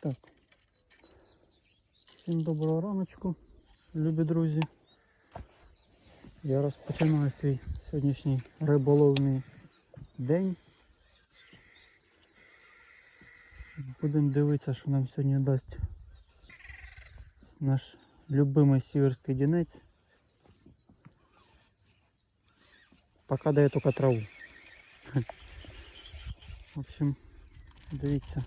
Так. Всім доброго раночку, любі друзі. Я розпочинаю свій сьогоднішній риболовний день. Будемо дивитися, що нам сьогодні дасть наш любимий сіверський дінець. Пока дає тільки траву. В общем, дивіться.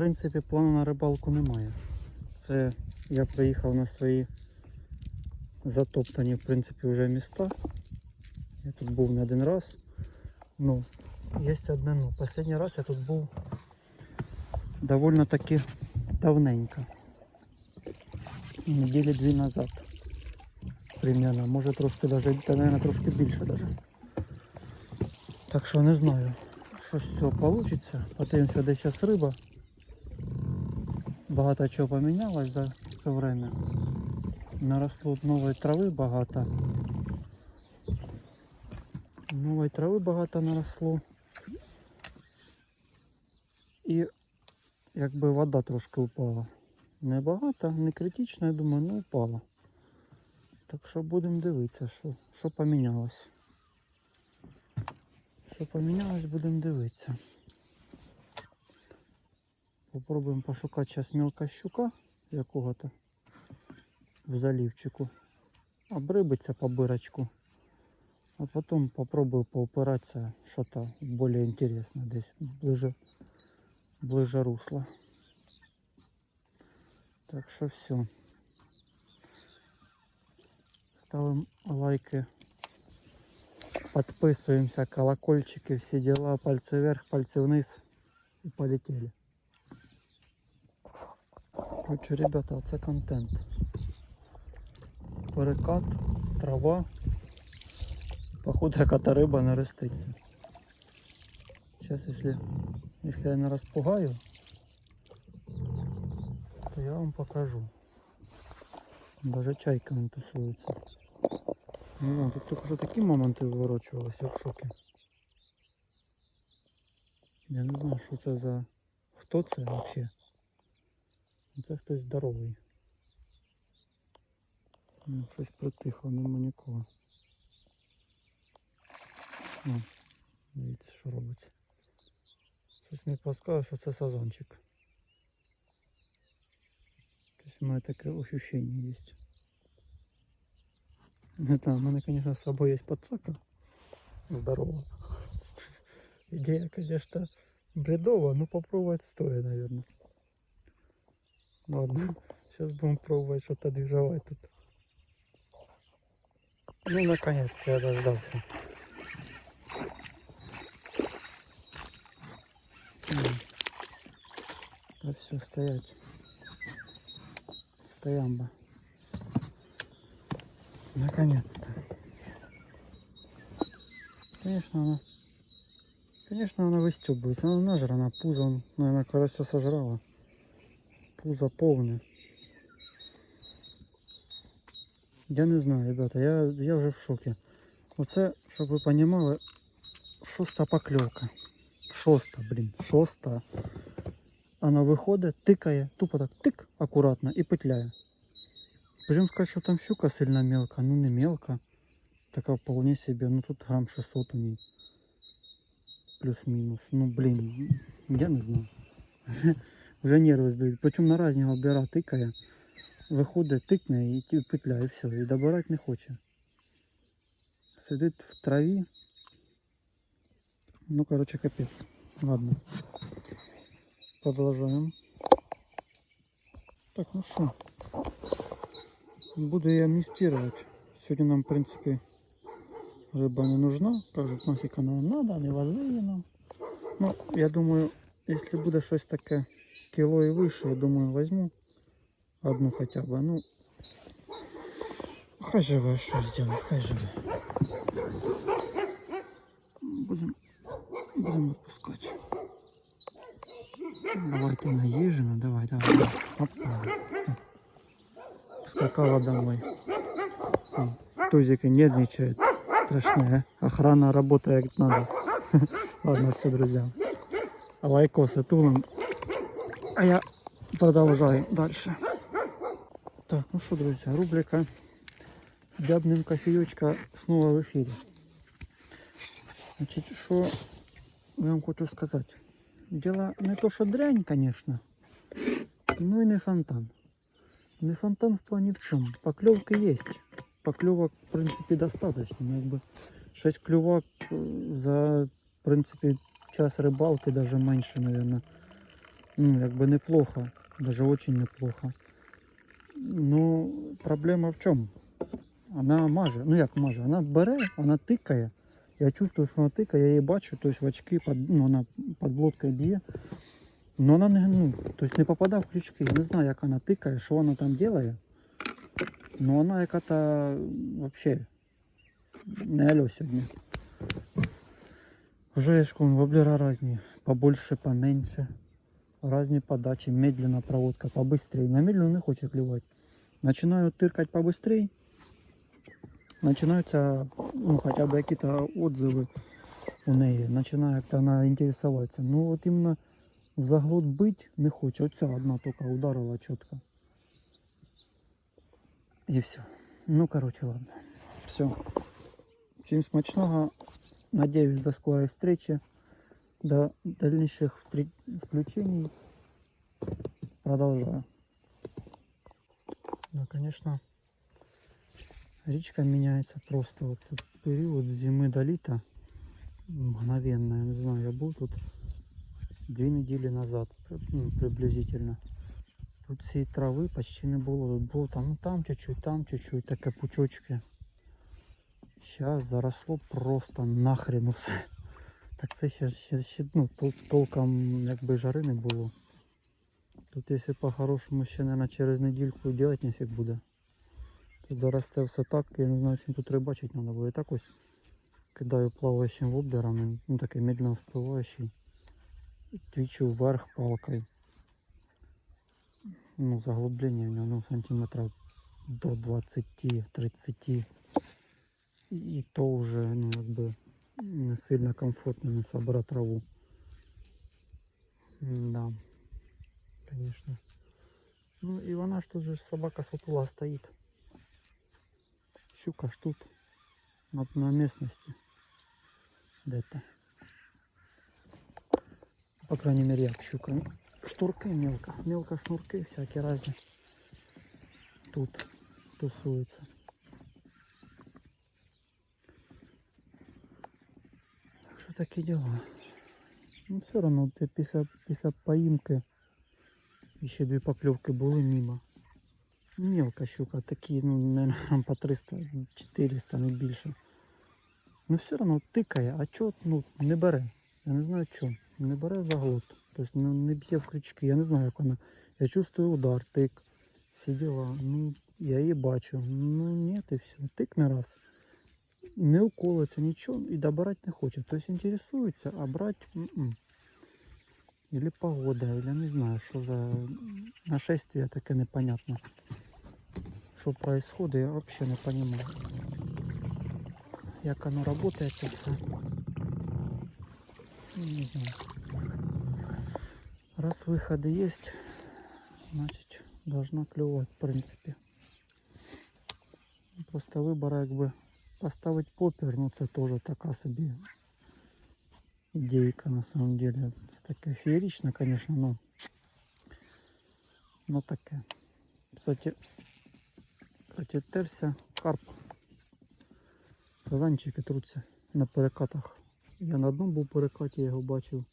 Принципі, плану на рибалку немає. Це я приїхав на свої затоптані, в принципі, вже міста. Я тут був не один раз. Ну, є одне ну. Останній раз я тут був довольно таки давненько. Неділі дві назад. Примерно. Може трошки даже, та, наверное, трошки більше даже. Так що не знаю, що з цього вийде. Подивимося, де зараз риба. Багато чого помінялось за це время. Наросло нової трави багато. Нової трави багато наросло. І якби вода трошки упала. Не багато, не критично, я думаю, ну упала. Так що будемо дивитися, що, що помінялось. Що помінялось, будемо дивитися. Попробуємо пошукати зараз мілка щука якого-то в заливчику. Обрибиться по бирочку. А потом попробую поупиратися что-то более интересное десь ближе, ближе русла. Так що все. Ставим лайки. Подписываемся, колокольчики, все дела, пальцы вверх, пальцы вниз и полетели. Короче, ребята, це контент. Перекат, трава. Походу, яка-то риба не роститься. Сейчас, если, если я не распугаю, то я вам покажу. Даже чайка не тусується. Знаю, тут тільки що такі моменти виворочувалися, я в шокі. Я не знаю, що це за... Хто це взагалі? Це хтось здоровий. Ну, Щось притихло, нема нікого. О, дивіться, що робиться. Щось мені підказує, що це сазончик. Тобто в мене таке ощущение є. Не знаю, у мене, конечно, з собою є подсака. Здорово. Идея, конечно, бредова, но попробовать стоит, Ладно, сейчас будем пробовать что-то движевать тут. Ну, наконец-то я дождался. Да все, стоять. Стоямба. Наконец-то. Конечно, она... Конечно, она выстебывается. Она нажрана. Пузо, он, наверное, когда все сожрала Пузо повне. Я не знаю, ребята, я, я вже в шокі. Оце, щоб ви розуміли, шоста покльовка. Шоста, блін, шоста. Вона виходить, тикає, тупо так тик акуратно і петляє. Причем сказать, что там щука сильно мелкая, ну не мелко. Такая вполне себе, ну тут грамм 600 у ней. Плюс-минус. Ну блин, я не знаю. Вже нерви здають. Причому на разного бера тикає. Виходить, тикне і ті- петля, і все. І добирати не хоче. Сидить в траві. Ну, короче, капець. Ладно. Продовжуємо. Так, ну що. Буду я амнистировать. Сегодня нам, в принципе, рыба не нужна. Кажуть, нафиг она нам надо, не вози її нам. Ну, я думаю, если буде щось таке кіло і вище, я думаю, возьму одну хотя бы. Ну, хай живе, що сделать, хай живе. Будем, будем отпускать. Давай ты наезжена, давай, давай. давай. Опа. Скакала домой. Тузики нервничают. Страшные. Охрана работает надо. Ладно, все, друзья. Лайкосы тулом. А я продолжаю дальше. Так, ну что, друзья, рубрика Дябнем кофеечка снова в эфире. Значит, что я вам хочу сказать. Дело не то, что дрянь, конечно, ну и не фонтан. Не фонтан в плане в чем? Поклевки есть. Поклевок, в принципе, достаточно. Ну, Якби 6 клювок э, за, в принципе, час рыбалки, даже меньше, наверное Ну, якби неплохо. Даже очень неплохо. Ну, проблема в чем? Вона маже. Ну як маже? Вона бере, вона тикає. Я чувствую, що вона тикає, я її бачу, тобто в очки, під, ну, вона під блоткою б'є. Но вона не, ну, тобто не попадає в крючки. Я не знаю, як вона тикає, що вона там робить. Ну вона яка-то взагалі не алло сьогодні. Вже я ж кажу, воблера різні. Побольше, поменше. Разні подачі, медленна проводка, побыстрее. На медленну не хоче клювати. Начинаю тыркать побыстрее. Начинаються, ну, хотя бы какие-то отзывы у неї. Починає як-то вона інтересуватися. Ну от іменно в заглот бить не хоче. Оця одна тільки ударила чітко. І все. Ну, короче, ладно. Все. Всім смачного. Надеюсь, до скорой встречи. До дальнейших встреч... включений. Продолжаю. Да, конечно, речка меняется просто вот этот период с зимы до лета мгновенно. Я не знаю, я был тут две недели назад, при- ну, приблизительно. Тут цієї трави почти не було. Тут було там, ну, там чуть-чуть, там чуть-чуть, таке пучочки. Зараз заросло просто нахрен усе. Так це ще, ще, ще ну, тол- толком якби жари не було. Тут якщо по-хорошому ще, мабуть, через недільку делать нефіг буде. Тут зараз це все так, я не знаю, чим тут рибачити треба буде. Так ось кидаю плаваючим воблером, ну такий медленно вспливаючий. Твічу вверх палкою. Ну, заглублення в нього ну, сантиметрів до 20-30. І то вже ну, якби не сильно комфортно не собрать траву. Да, конечно. Ну і вона ж тут же ж собака сутула стоїть. Щука ж тут. На, на местности. Где-то. По крайней мере, як щука. Ну, Шнурки мелко. Мелко шнурки всякі разні. Тут тусуються. Такі діла. Ну все одно ти після, після поїмки ще дві покльовки були мимо. Мелка щука, такі, ну, наверное, по 300, 400, не більше. Ну все одно тикає, а чого ну, не бере. Я не знаю чого. Не бере заглот. Тобто ну, не б'є в крючки. Я не знаю, як вона. Я чувствую удар, тик. Всі діла. Ну, я її бачу. Ну ні, і все. Тик не раз. Не уколиться, нічого і добирати не хоче. Тобто інтересується, а брати. м-м. Или погода, или не знаю, що за нашествие таке непонятно. Що происходит, я вообще не понимаю. Як оно работает це все. Ну, Не знаю. Раз выходы есть, значит должна клювать, в принципе. Просто вибора якби поставить попер, ну це теж така собі идейка на самом деле. Це таке феєрично, конечно, но, но таке. Кстати, кстати, терся карп. Казанчики труться на перекатах. Я на одному був перекаті, я його бачив.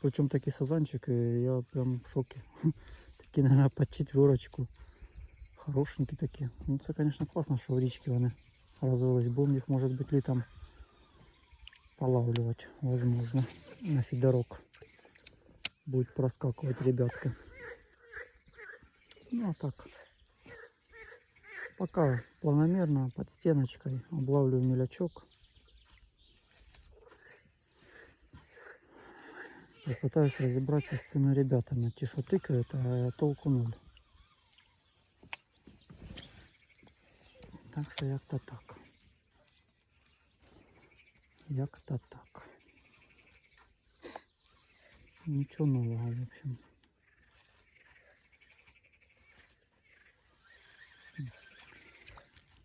Причому такі сазанчики, я прям в шокі. Такі, наверное, під четверочку. Хорошенькі такі. Ну це, конечно, класно, що в річці вони розвились. Будем їх, може бути, літом полавливать, возможно, на фидерок. Будет проскакивать ребятка. Ну а так. Пока планомерно под стеночкой облавливаю мелячок. Я пытаюсь разобраться с этими ребятами. Те, что тыкают, а толку ноль. Так що як-то так. Як-то так. Ничего нового, в общем.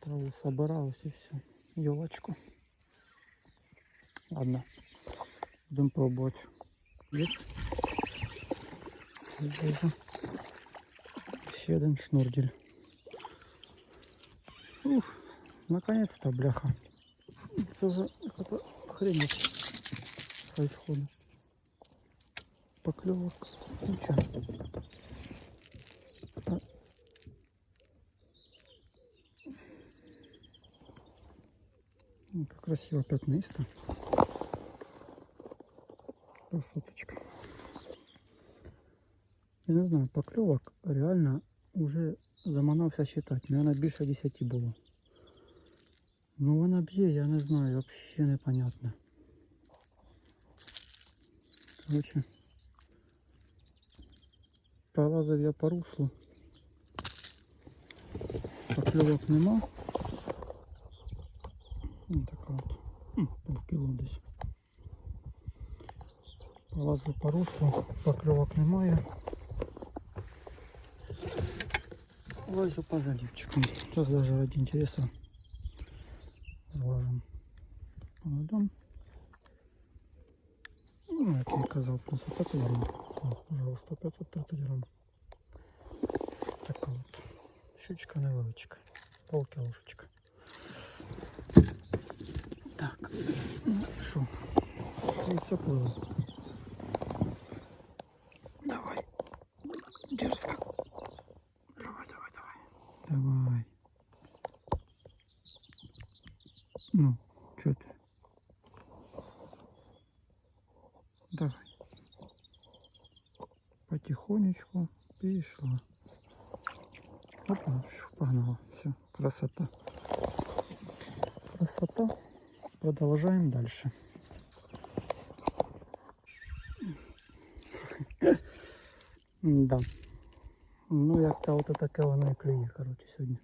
Траву собиралась и все. Елочку. Ладно. Будемо пробовать. Є? Еще один шнурдель. Ух, наконец-то, бляха. Це вже яка-то хрень происходит. Поклевок куча. А. Ну, как красиво пятнисто. Красоточка. Я не знаю, покльовок реально уже заманався считати. Наверное, більше 10 було. Ну вона б'є, я не знаю, вообще непонятно. Короче, пролазив я по руслу. Покльовок нема. Ось така от. М, Полкіло десь. Пролазив по руслу, покльовок немає. Лазю по заливчикам. Сейчас даже ради интереса зважим. Поведем. Ну, я казав, просто 500 грамм. О, пожалуйста, 530 грамм. Така от. Щучка невеличка. Полкілошечка. Так. Ну що? Яйця пливе. Давай. Дерзко. Давай, давай, давай. Давай. Ну, что ты? Давай. Потихонечку перешла. Опа, всё, погнала. Все, красота. Красота. Продолжаем дальше. Да. Ну, як та от таке воно і клює, коротше, сьогодні.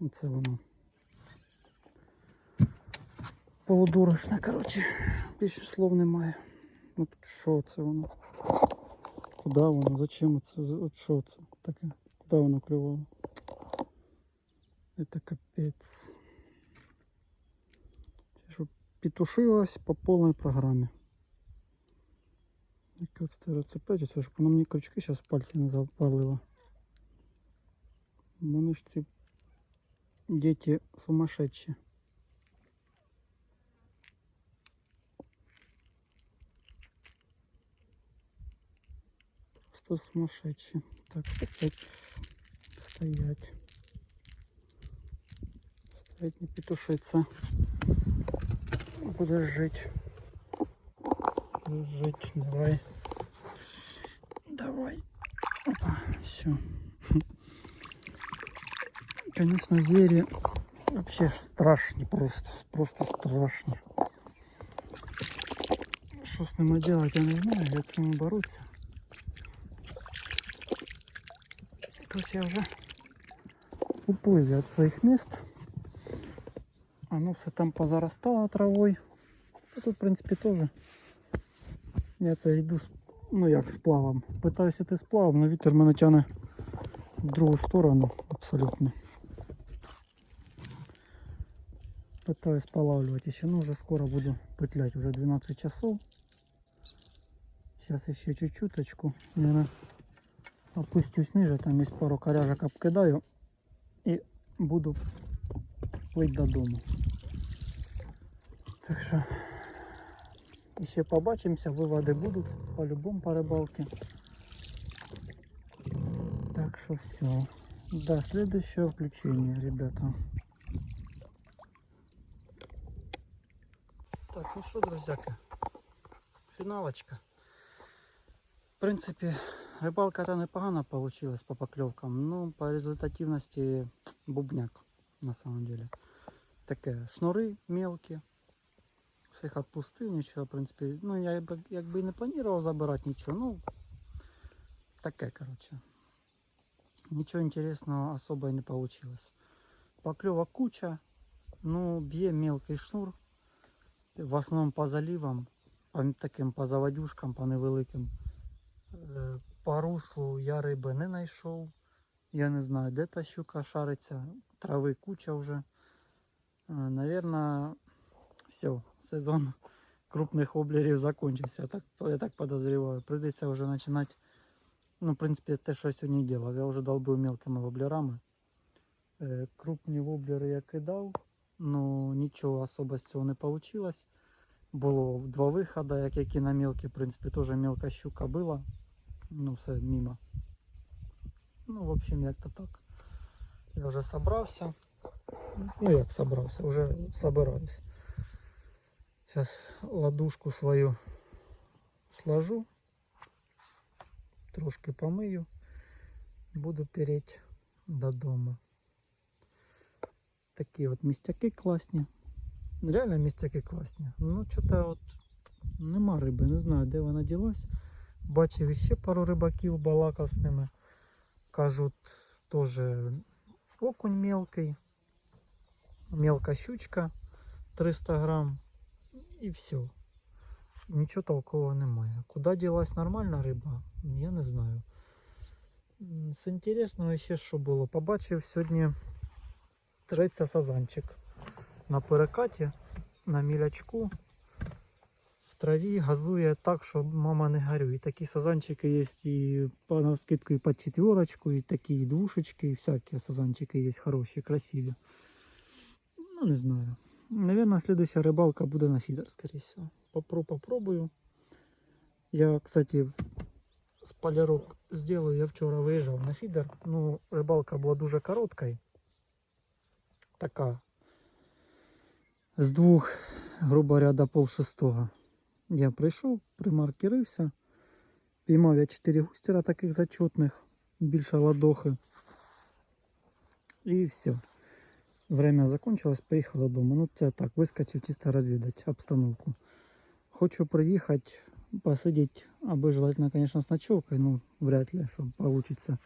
Оце воно. Полудурочне, коротше. Більше слов немає. Ну тут що це воно? Куди воно? Зачем це? От що це таке? Куди воно клювало? Это капець. Щоб петушилась по повній програмі. Яке це рецепт, це ж воно мені крючки зараз пальці не запалило. Вони ж ці діти сумасшедші. Просто сумасшедші. Так, стоять. Стоять. Стоять, не петушиться. Будешь жить. Будешь жить. Давай. Давай. Опа, все. Конечно, звери вообще ж страшні, просто, просто страшні. Що з ними делать, я не знаю, як з ними боротися. Короче, я вже уплив від своїх міст. Оно все там позарастало травою. Та Тут, в принципі, теж. Я це йду з, ну як з плавом. Питаюся йти з плавом, але вітер мене тягне в другу сторону абсолютно. Пытаюсь полавливать еще, ну уже скоро буду петлять, уже 12 часов. Сейчас еще чуть-чуточку, наверное, опустюсь ниже, там есть пару коряжек обкидаю и буду плыть додому. Так що ще побачимося, виводи будуть по-любому по рибалці. Так що все. До следующего включения, ребята. Так, ну що, друзяки, фіналочка. В принципі, рибалка та непогана получилась по поклевкам, ну по результативности бубняк на самом деле. Таке шнури мелкі. Всіх відпустив, нічого, в принципі. Ну, я якби, якби і не планував забирати нічого, ну таке, коротше. Нічого інтересного особо і не вийшло. Покльова куча, ну, б'є мелкий шнур. В основному по заливам, по таким по заводюшкам, по невеликим. По руслу я риби не знайшов. Я не знаю, де та щука шариться. Трави куча вже. Е, все, сезон крупних воблерів закончився. Я так, я так подозреваю. Прийдеться вже починати. Ну, в принципі, те, що я сьогодні робив. Я вже долбив мелкими воблерами. Е, Крупні воблери я кидав, ну нічого особо з цього не вийшло. Було два виходи, як які на мелкі, в принципі, теж мелка щука була. Ну, все мимо. Ну, в общем, як-то так. Я вже собрався. Ну, як собрався, вже собираюсь. Сейчас ладушку свою сложу. Трошки помию. Буду переть додому. Такі от містяки класні. Реально містяки класні. Ну, що-то от нема риби, не знаю, де вона ділась. Бачив іще пару рибаків, балакав з ними. Кажуть, теж окунь мелкий, мелка щучка 300 грам і все. Нічого толкового немає. Куди ділась нормальна риба, я не знаю. М, З інтересного ще що було. Побачив сьогодні треться сазанчик на перекаті, на мілячку. Траві газує так, що мама не горює. Такі сазанчики є і на скидку і під четверочку, і такі і двушечки, і всякі сазанчики є хороші, красиві. Ну, не знаю. Наверное, следующая рыбалка буде на фидер, скорее всего. Попро попробую. Я, кстати, з полярок сделаю. Я вчора виїжджав на фідер. Ну, рибалка була дуже короткою. Така. З двох, грубо говоря, до пол шестого. Я прийшов, примаркерився. Піймав я 4 густера таких зачетних, більше ладохи. І все. Время закончилось, поїхав додому. Ну це так, вискочив чисто розвідати обстановку. Хочу приїхати, посидіти, аби желательно, конечно, з ночевкой, ну вряд ли, що получится.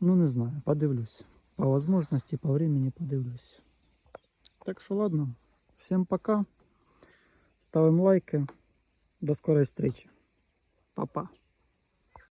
Ну не знаю, подивлюсь. По возможности, по времени подивлюсь. Так що ладно, всем пока. Ставим лайки. До скорой встречи. Па-па.